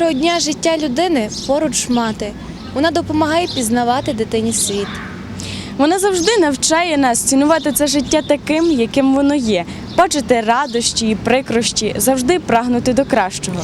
першого дня життя людини поруч мати. Вона допомагає пізнавати дитині світ. Вона завжди навчає нас цінувати це життя таким, яким воно є, бачити радощі і прикрощі, завжди прагнути до кращого.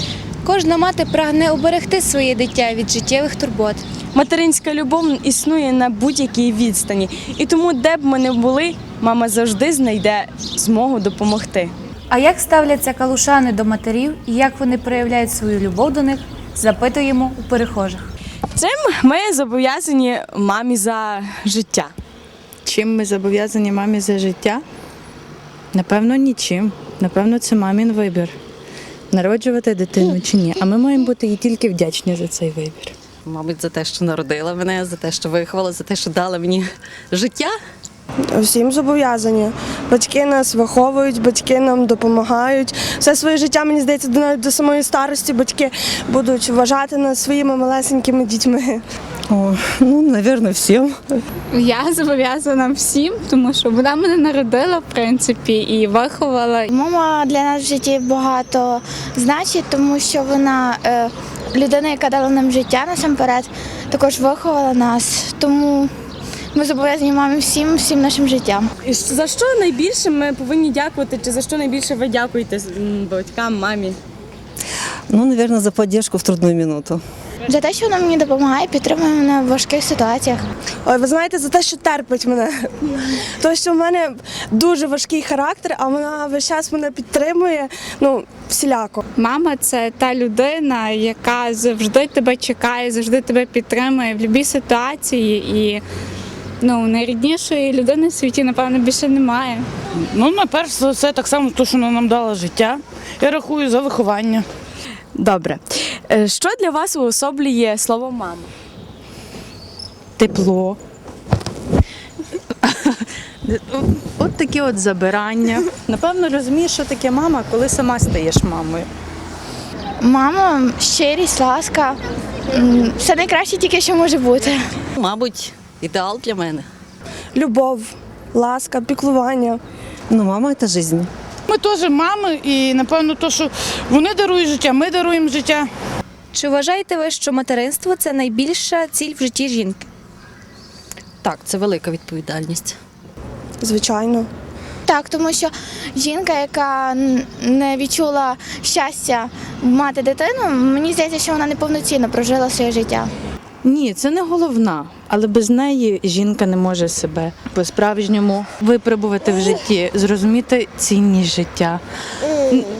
Кожна мати прагне оберегти своє дитя від життєвих турбот. Материнська любов існує на будь-якій відстані, і тому, де б ми не були, мама завжди знайде змогу допомогти. А як ставляться калушани до матерів і як вони проявляють свою любов до них, запитуємо у перехожих. Цим ми зобов'язані мамі за життя. Чим ми зобов'язані мамі за життя? Напевно, нічим. Напевно, це мамін вибір. Народжувати дитину чи ні. А ми маємо бути їй тільки вдячні за цей вибір. Мабуть, за те, що народила мене, за те, що виховала, за те, що дала мені життя. Всім зобов'язані. Батьки нас виховують, батьки нам допомагають. Все своє життя, мені здається, до- навіть до самої старості батьки будуть вважати нас своїми малесенькими дітьми. О, ну, напевно, всім. Я зобов'язана всім, тому що вона мене народила, в принципі, і виховала. Мама для нас в житті багато значить, тому що вона е, людина, яка дала нам життя насамперед, також виховала нас. Тому ми зобов'язані мамі всім, всім нашим життям. І За що найбільше ми повинні дякувати, чи за що найбільше ви дякуєте батькам, мамі? Ну, наверное, за поддержку в трудную минуту. За те, що вона мені допомагає, підтримує мене в важких ситуаціях. Ой, ви знаєте, за те, що терпить мене. Тому що в мене дуже важкий характер, а вона весь час мене підтримує, ну, всіляко. Мама це та людина, яка завжди тебе чекає, завжди тебе підтримує в будь-якій ситуації. І ну, найріднішої людини в світі, напевно, більше немає. Ну, найперш за все, так само, то, що вона нам дала життя. Я рахую за виховання. Добре. Е, Що для вас уособлює слово мама? Тепло. От такі от забирання. Напевно, розумієш, що таке мама, коли сама стаєш мамою. Мама, щирість, ласка. Все найкраще тільки, що може бути. Мабуть, ідеал для мене. Любов, ласка, піклування. Но мама – это жизнь. Ми теж мами, і напевно, то, що вони дарують життя, ми даруємо життя. Чи вважаєте ви, що материнство це найбільша ціль в житті жінки? Так, це велика відповідальність. Звичайно. Так, тому що жінка, яка не відчула щастя мати дитину, мені здається, що вона неповноцінно прожила своє життя. Ні, це не головна, але без неї жінка не може себе по-справжньому випробувати в житті, зрозуміти цінність життя.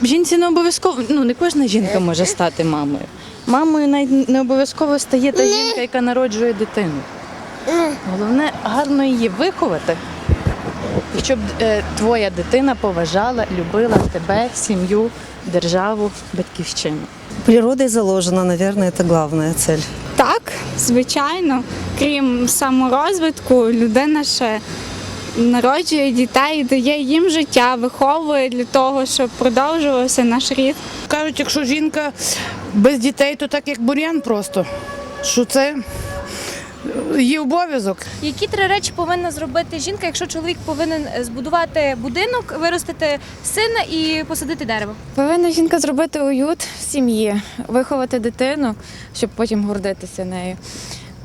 Жінці не обов'язково, ну не кожна жінка може стати мамою. Мамою навіть не обов'язково стає та жінка, яка народжує дитину. Головне гарно її виховати, і щоб е, твоя дитина поважала, любила тебе, сім'ю, державу, батьківщину. Природой заложено, наверное, это главная цель. Звичайно, крім саморозвитку, людина ще народжує дітей, дає їм життя, виховує для того, щоб продовжувався наш рід. Кажуть, якщо жінка без дітей, то так як бур'ян просто. Що це її обов'язок. Які три речі повинна зробити жінка, якщо чоловік повинен е, збудувати будинок, виростити сина і посадити дерево? Повинна жінка зробити уют в сім'ї, виховати дитину, щоб потім гордитися нею.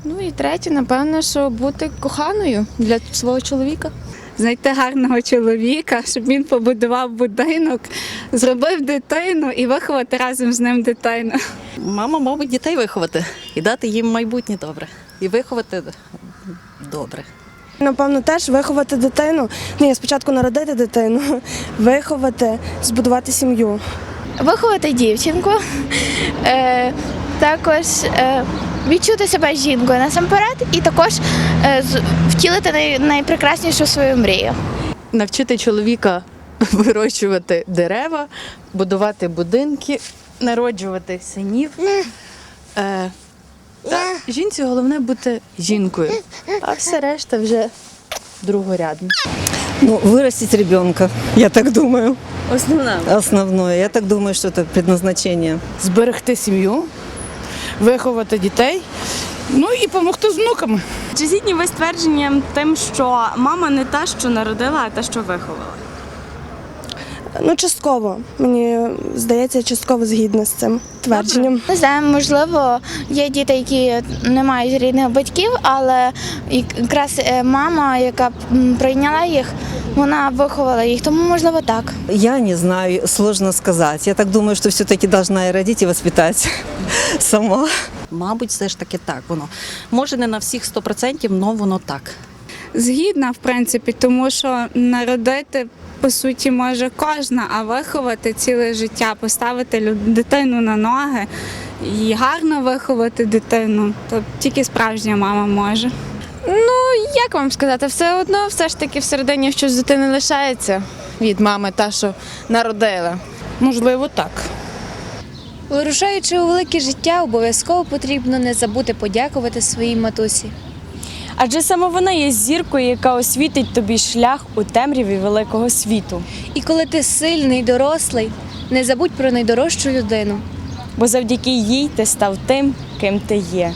Ну і третє, напевно, що бути коханою для свого чоловіка. Знайти гарного чоловіка, щоб він побудував будинок, зробив дитину і виховати разом з ним дитину. Мама, мабуть, дітей виховати і дати їм майбутнє добре. І виховати добре. Напевно, теж виховати дитину. Ні, спочатку народити дитину, виховати, збудувати сім'ю. Виховати дівчинку, е, також е, відчути себе жінкою насамперед, і також е, з- втілити най, найпрекраснішу свою мрію. навчити чоловіка вирощувати дерева, будувати будинки, народжувати синів. Е, та жінці головне бути жінкою, а все решта вже другорядно. Ну, вырастить ребенка, я так думаю. Основна. Основное. Я так думаю, что это предназначение. Зберегти сім'ю, виховати дітей, ну і допомогти з внуками. Чи згідні ви з твердженням тим, що мама не та, що народила, а та, що виховала? Ну, частково. Мені здається, частково згідна з цим твердженням. Не знаю, можливо, є діти, які не мають рідних батьків, але якраз е, мама, яка прийняла їх, вона виховала їх, тому можливо так. Я не знаю, сложно сказать. Я так думаю, что все-таки должна и родить, и воспитать сама. Мабуть, все ж таки так воно. Може, не на всіх 100%, але воно так. Згідна, в принципі, тому що народити по суті може кожна, а виховати ціле життя, поставити дитину на ноги і гарно виховати дитину, то тільки справжня мама може. Ну, як вам сказати, все одно все ж таки всередині щось з дитини лишається від мами, та, що народила. Можливо, так. Вирушаючи у велике життя, обов'язково потрібно не забути подякувати своїй матусі. Адже саме вона є зіркою, яка освітить тобі шлях у темряві великого світу. І коли ти сильний, дорослий, не забудь про найдорожчу людину. Бо завдяки їй ти став тим, ким ти є.